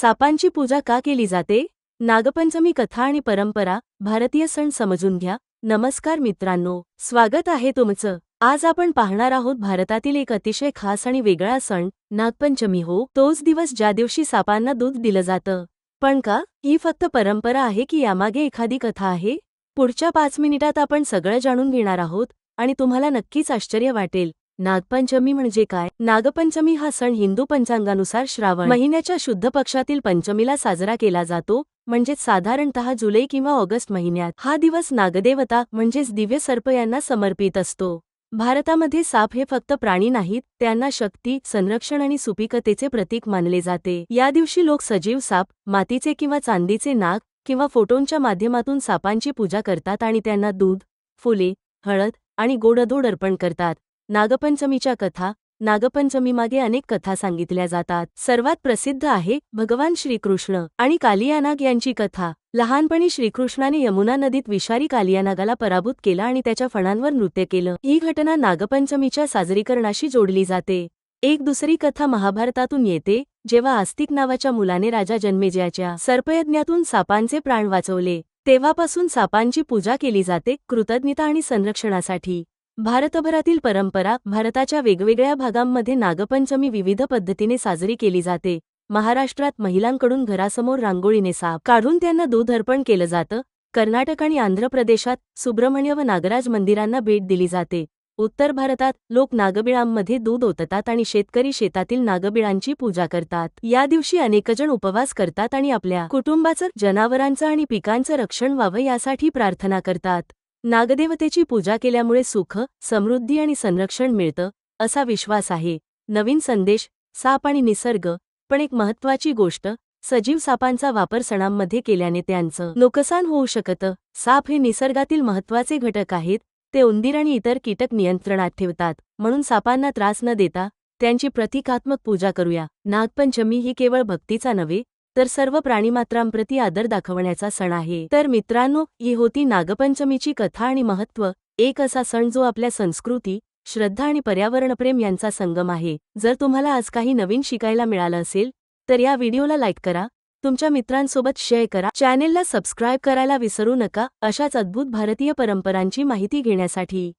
सापांची पूजा का केली जाते? नागपंचमी कथा आणि परंपरा भारतीय सण समजून घ्या. नमस्कार मित्रांनो स्वागत आहे तुमचं. आज आपण पाहणार आहोत भारतातील एक अतिशय खास आणि वेगळा सण नागपंचमी हो. तोच दिवस ज्या दिवशी सापांना दूध दिलं जातं. पण का? ही फक्त परंपरा आहे की यामागे एखादी कथा आहे? पुढच्या पाच मिनिटात आपण सगळं जाणून घेणार आहोत आणि तुम्हाला नक्कीच आश्चर्य वाटेल. नागपंचमी म्हणजे काय? नागपंचमी हा सण हिंदू पंचांगानुसार श्रावण. महिन्याच्या शुद्ध पक्षातील पंचमीला साजरा केला जातो म्हणजेच साधारणतः जुलै किंवा ऑगस्ट महिन्यात. हा दिवस नागदेवता म्हणजेच दिव्य सर्प यांना समर्पित असतो. भारतामध्ये साप हे फक्त प्राणी नाहीत त्यांना शक्ती संरक्षण आणि सुपिकतेचे प्रतीक मानले जाते. या दिवशी लोक सजीव साप मातीचे किंवा चांदीचे नाग किंवा फोटोंच्या माध्यमातून सापांची पूजा करतात आणि त्यांना दूध फुले हळद आणि गोडधोड अर्पण करतात. नागपंचमीच्या कथा नागपंचमीमागे अनेक कथा सांगितल्या जातात. सर्वात प्रसिद्ध आहे भगवान श्रीकृष्ण आणि कालियानाग यांची कथा. लहानपणी श्रीकृष्णाने यमुना नदीत विषारी कालियानागाला पराभूत केला आणि त्याच्या फणांवर नृत्य केलं. ही घटना नागपंचमीच्या साजरीकरणाशी जोडली जाते. एक दुसरी कथा महाभारतातून येते जेव्हा आस्तिक नावाच्या मुलाने राजा जन्मेजयाच्या सर्पयज्ञातून सापांचे प्राण वाचवले. तेव्हापासून सापांची पूजा केली जाते कृतज्ञता आणि संरक्षणासाठी. भारतभरातील परंपरा भारताच्या वेगवेगळ्या भागांमध्ये नागपंचमी विविध पद्धतीने साजरी केली जाते. महाराष्ट्रात महिलांकडून घरासमोर रांगोळीने साप काढून त्यांना दूध अर्पण केलं जातं. कर्नाटक आणि आंध्र प्रदेशात सुब्रमण्य व नागराज मंदिरांना भेट दिली जाते. उत्तर भारतात लोक नागबिळांमध्ये दूध ओततात आणि शेतकरी शेतातील नागबिळांची पूजा करतात. या दिवशी अनेकजण उपवास करतात आणि आपल्या कुटुंबाचं जनावरांचं आणि पिकांचं रक्षण व्हावं यासाठी प्रार्थना करतात. नागदेवतेची पूजा केल्यामुळे सुख समृद्धी आणि संरक्षण मिळतं असा विश्वास आहे. नवीन संदेश साप आणि निसर्ग पण एक महत्वाची गोष्ट सजीव सापांचा वापर सणांमध्ये केल्याने त्यांचं नुकसान होऊ शकतं. साप हे निसर्गातील महत्त्वाचे घटक आहेत ते उंदीर आणि इतर कीटक नियंत्रणात ठेवतात म्हणून सापांना त्रास न देता त्यांची प्रतिकात्मक पूजा करूया. नागपंचमी ही केवळ भक्तीचा नव्हे तर सर्व प्राणीमात्रांप्रती आदर दाखवण्याचा सण आहे. तर मित्रांनो ही होती नागपंचमीची कथा आणि महत्त्व. एक असा सण जो आपल्या संस्कृती श्रद्धा आणि पर्यावरणप्रेम यांचा संगम आहे. जर तुम्हाला आज काही नवीन शिकायला मिळालं असेल तर या व्हिडिओला लाईक करा. तुमच्या मित्रांसोबत शेअर करा. चॅनेलला सबस्क्राईब करायला विसरू नका. अशाच अद्भुत भारतीय परंपरांची माहिती घेण्यासाठी.